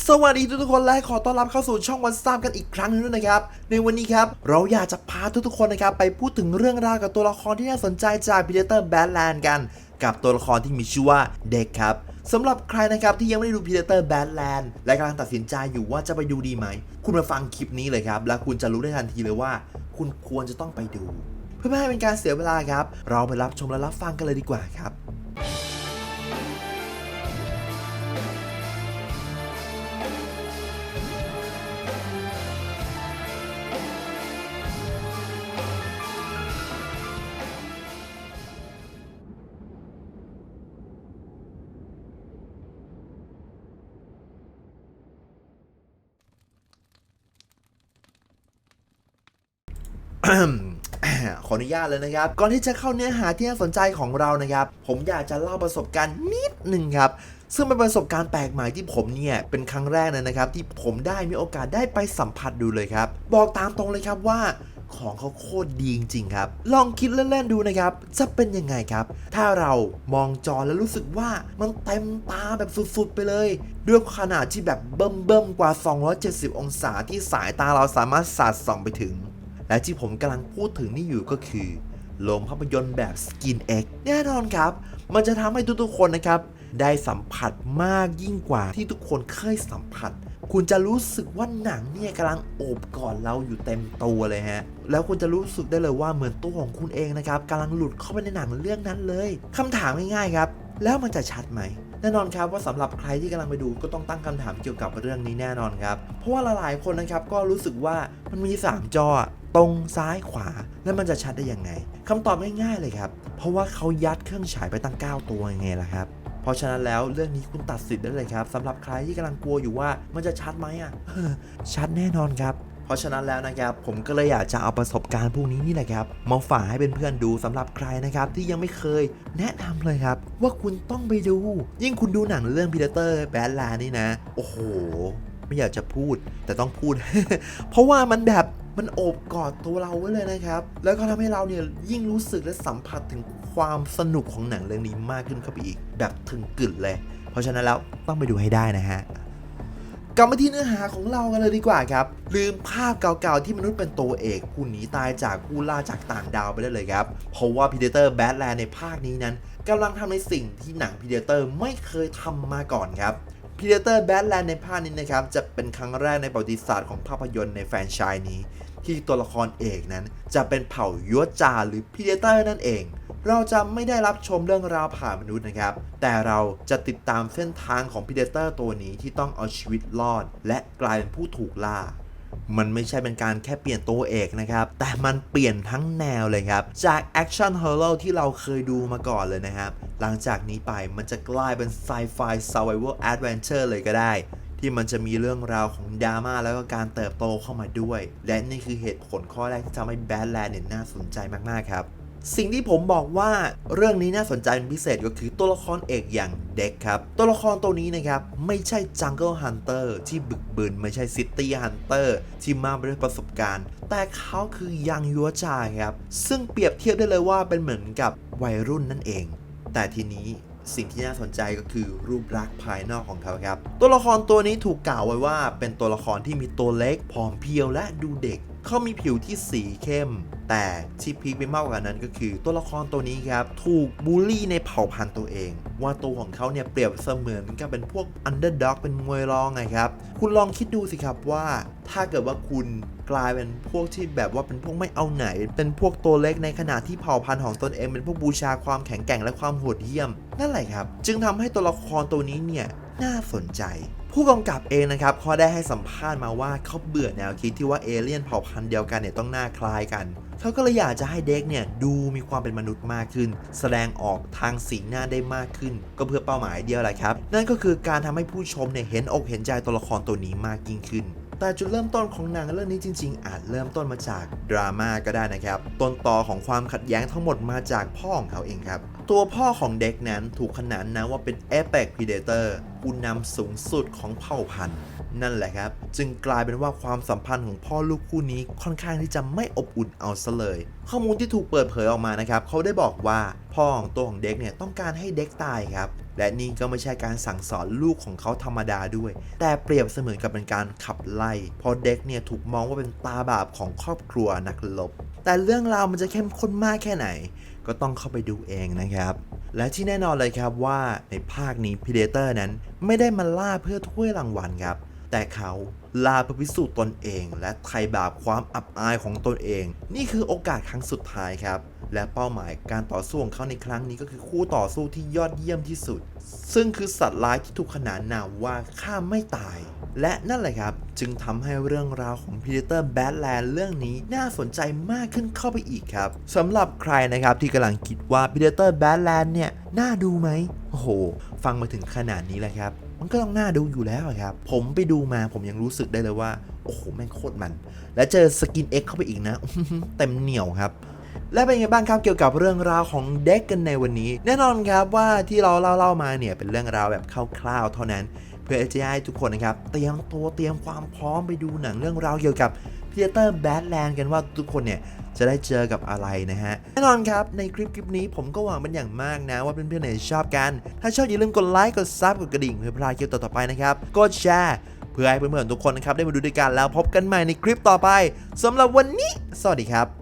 สวัสดีทุกๆคนและขอต้อนรับเข้าสู่ช่องวันสตามกันอีกครั้งหนึงด้วยนะครับ ในวันนี้ครับ เราอยากจะพาทุกๆคนนะครับ ไปพูดถึงเรื่องราวกับตัวละครที่น่าสนใจจาก Predator Badland กัน กับตัวละครที่มีชื่อว่าเด็กครับสำหรับใครนะครับที่ยังไม่ได้ดู Predator Badland และกำลังตัดสินใจอยู่ว่าจะไปดูดีไหม คุณมาฟังคลิปนี้เลยครับ แล้วคุณจะรู้ได้ทันทีเลยว่า คุณควรจะต้องไปดู เพื่อไม่ให้เป็นการเสียเวลาครับ เราไปรับชมและรับฟังกันเลยดีกว่าครับ ขออนุญาตเลยนะครับ ก่อนที่จะเข้าเนื้อหาที่น่าสนใจของเรานะครับ ผมอยากจะเล่าประสบการณ์นิดหนึ่งครับ ซึ่งเป็นประสบการณ์แปลกใหม่ที่ผมเนี่ย เป็นครั้งแรกเลยนะครับ ที่ผมได้มีโอกาสได้ไปสัมผัสดูเลยครับ บอกตามตรงเลยครับว่าของเขาโคตรดีจริงๆครับ ลองคิดเล่นๆดูนะครับ จะเป็นยังไงครับ ถ้าเรามองจอแล้วรู้สึกว่ามันเต็มตาแบบสุดๆไปเลย ด้วยขนาดที่แบบเบิ่มๆกว่า 270 องศาที่สายตาเราสามารถสาดส่องไปถึง และที่ผมกำลังพูดถึงนี่อยู่ก็คือโรงภาพยนตร์แบบ Skin X แน่นอนครับ มันจะทำให้ทุกๆคนนะครับ ได้สัมผัสมากยิ่งกว่าที่ทุกคนเคยสัมผัส คุณจะรู้สึกว่าหนังเนี่ยกำลังโอบกอดเราอยู่เต็มตัวเลยฮะ แล้วคุณจะรู้สึกได้เลยว่าเหมือนตัวของคุณเองนะครับกำลังหลุดเข้าไปในหนังเรื่องนั้นเลยคำถามง่ายๆครับ แล้วมันจะชัดไหมแน่นอนครับว่าสำหรับใครที่กำลังไปดูก็ต้องตั้งคำถามเกี่ยวกับเรื่องนี้แน่นอนครับ เพราะว่าหลายๆคนนะครับก็รู้สึกว่ามันมี 3 จอ ตรงซ้ายขวา แล้วมันจะชัดได้ยังไงคำตอบง่ายๆเลยครับ เพราะว่าเขายัดเครื่องฉายไปตั้ง 9 ตัวยังไงล่ะครับเพราะฉะนั้นแล้วเรื่องนี้คุณตัดสินได้เลยครับสำหรับใครที่กำลังกลัวอยู่ว่ามันจะชัดไหมอะชัดแน่นอนครับเพราะฉะนั้นแล้วนะครับผมก็เลยอยากจะเอาประสบการณ์พวกนี้นี่แหละครับมาฝากให้เเพื่อนๆดูสำหรับใครนะครับที่ยังไม่เคย แนะนำเลยครับ ว่าคุณต้องไปดู ยิ่งคุณดูหนังเรื่อง Predator Badland นี่นะ โอ้โห ไม่อยากจะพูดแต่ต้องพูด เพราะว่ามันแบบมันโอบกอดตัวเราไว้เลยนะครับ แล้วก็ทำให้เราเนี่ยยิ่งรู้สึกและสัมผัสถึงความสนุกของหนังเรื่องนี้มากขึ้นเข้าไปอีก แบบถึงกึ่นเลย เพราะฉะนั้นแล้วต้องไปดูให้ได้นะฮะกลับมาที่เนื้อหาของเรากันเลยดีกว่าครับ ลืมภาพเก่าๆที่มนุษย์เป็นตัวเอกผู้หนีตายจากผู้ล่าจากต่างดาวไปได้เลยครับ เพราะว่า Predator Badland ในภาคนี้นั้นกำลังทำในสิ่งที่หนัง Predator ไม่เคยทำมาก่อนครับ Predator Badland ในภาคนี้นะครับ จะเป็นครั้งแรกในประวัติศาสตร์ของภาพยนตร์ในแฟรนไชส์นี้ ที่ตัวละครเอกนั้น จะเป็นเผ่ายัวจาหรือ Predator นั่นเอง เราจะไม่ได้รับชมเรื่องราวผ่านมนุษย์นะครับ แต่เราจะติดตามเส้นทางของ Predator ตัวนี้ที่ต้องเอาชีวิตรอด และกลายเป็นผู้ถูกล่า มันไม่ใช่เป็นการแค่เปลี่ยนตัวเอกนะครับ แต่มันเปลี่ยนทั้งแนวเลยครับ จากแอคชั่นฮอลล์ที่เราเคยดูมาก่อนเลยนะครับ หลังจากนี้ไปมันจะกลายเป็นไซไฟซาวเวอร์แอดเวนเจอร์เลยก็ได้ ที่มันจะมีเรื่องราวของดราม่าแล้วก็การเติบโตเข้ามาด้วย และนี่คือเหตุผลข้อแรกที่ทำให้แบทแลนด์เนี่ยน่าสนใจมาก ๆ ครับ สิ่งที่ผมบอกว่าเรื่องนี้น่าสนใจเป็นพิเศษก็คือตัวละครเอกอย่างเด็กครับ ตัวละครตัวนี้นะครับ ไม่ใช่ Jungle Hunter ที่บึกบึน ไม่ใช่ City Hunter ที่มาด้วยประสบการณ์ แต่เขาคือยังยัวจาครับ ซึ่งเปรียบเทียบได้เลยว่าเป็นเหมือนกับวัยรุ่นนั่นเอง แต่ทีนี้สิ่งที่น่าสนใจก็คือรูปลักษณ์ภายนอกของเขาครับ ตัวละครตัวนี้ถูกกล่าวไว้ว่า เป็นตัวละครที่มีตัวเล็กผอมเพรียวและดูเด็ก เขามีผิวที่สีเข้ม แต่ที่พีคไปมากกว่านั้นก็คือ ตัวละครตัวนี้ครับถูกบูลลี่ในเผ่าพันธุ์ตัวเอง ว่าตัวของเขาเนี่ยเปรียบเสมือนกับเป็นพวกอันเดอร์ด็อกเป็นมวยรองไงครับ คุณลองคิดดูสิครับว่า ถ้าเกิดว่าคุณกลายเป็นพวกที่แบบว่าเป็นพวกไม่เอาไหน เป็นพวกตัวเล็กในขณะที่เผ่าพันธุ์ของตนเองเป็นพวกบูชาความแข็งแกร่งและความโหดเหี้ยม นั่นแหละครับ จึงทำให้ตัวละครตัวนี้เนี่ยน่าสนใจ ผู้กำกับเองนะครับเขาได้ให้สัมภาษณ์มาว่าเขาเบื่อแนวคิดที่ว่าเอเลี่ยนเผ่าพันธุ์เดียวกันเนี่ยต้องหน้าคล้ายกันเขาก็เลยอยากจะให้เด็กเนี่ยดูมีความเป็นมนุษย์มากขึ้น แสดงออกทางสีหน้าได้มากขึ้น ก็เพื่อเป้าหมายเดียวแหละครับ นั่นก็คือการทำให้ผู้ชมเนี่ยเห็นอกเห็นใจตัวละครตัวนี้มากยิ่งขึ้นแต่จุดเริ่มต้นของหนังเรื่องนี้จริง ๆ อาจเริ่มต้นมาจากดราม่าก็ได้นะครับ ต้นตอของความขัดแย้งทั้งหมดมาจากพ่อของเขาเองครับ ตัวพ่อของเด็กนั้นถูกขนานนามว่าเป็น Apex Predator ผู้นำสูงสุดของเผ่าพันธุ์ นั่นแหละครับ จึงกลายเป็นว่าความสัมพันธ์ของพ่อลูกคู่นี้ค่อนข้างที่จะไม่อบอุ่นเอาซะเลย ข้อมูลที่ถูกเปิดเผยออกมานะครับเขาได้บอกว่า พ่อของตัวของเด็กเนี่ยต้องการให้เด็กตายครับ และนี่ก็ไม่ใช่การสั่งสอนลูกของเขาธรรมดาด้วย แต่เปรียบเสมือนกับเป็นการขับไล่เพราะเด็กเนี่ยถูกมองว่าเป็นตาบาปของครอบครัวนักรบแต่เรื่องราวมันจะเข้มข้นมากแค่ไหน ก็ต้องเข้าไปดูเองนะครับ และที่แน่นอนเลยครับว่าในภาคนี้ Predator นั้นไม่ได้มาล่าเพื่อถ้วยรางวัลครับ แต่เขาลาเพื่อพิสูจน์ตนเอง และไถ่บาปความอับอายของตนเอง นี่คือโอกาสครั้งสุดท้ายครับ และเป้าหมายการต่อสู้ของเขาในครั้งนี้ก็คือคู่ต่อสู้ที่ยอดเยี่ยมที่สุด ซึ่งคือสัตว์ร้ายที่ถูกขนานนามว่าฆ่าไม่ตาย และนั่นแหละครับ จึงทำให้เรื่องราวของ Predator Badland เรื่องนี้น่าสนใจมากขึ้นเข้าไปอีกครับสำหรับใครนะครับที่กำลังคิดว่า Predator Badland เนี่ยน่าดูไหมโอ้โห ฟังมาถึงขนาดนี้แล้วครับ มันก็ต้องน่าดูอยู่แล้วครับ ผมไปดูมาผมยังรู้สึกได้เลยว่า โอ้โหแม่งโคตรมัน และเจอสกินเอ็กเข้าไปอีกนะ เต็มเหนียวครับและเป็นไงบ้างครับเกี่ยวกับเรื่องราวของเด็กกันในวันนี้ แน่นอนครับว่าที่เราเล่าเล่ามาเนี่ยเป็นเรื่องราวแบบคร่าวๆเท่านั้น เพื่อจะให้ทุกคนนะครับเตรียมตัวเตรียมความพร้อมไปดูหนังเรื่องราวเกี่ยวกับ เทเตอร์แบดแลนด์กันว่าทุกคนเนี่ยจะได้เจอกับอะไรนะฮะ แน่นอนครับในคลิปคลิปนี้ผมก็หวังเป็นอย่างมากนะ ว่าเพื่อนๆเนี่ยชอบกัน ถ้าชอบอย่าลืมกดไลค์กดซับกดกระดิ่งเพื่อพลาดคลิปต่อๆไปนะครับกดแชร์เพื่อให้เพื่อนๆทุกคนนะครับได้มาดูด้วยกันแล้วพบกันใหม่ในคลิปต่อไปสำหรับวันนี้ สวัสดีครับ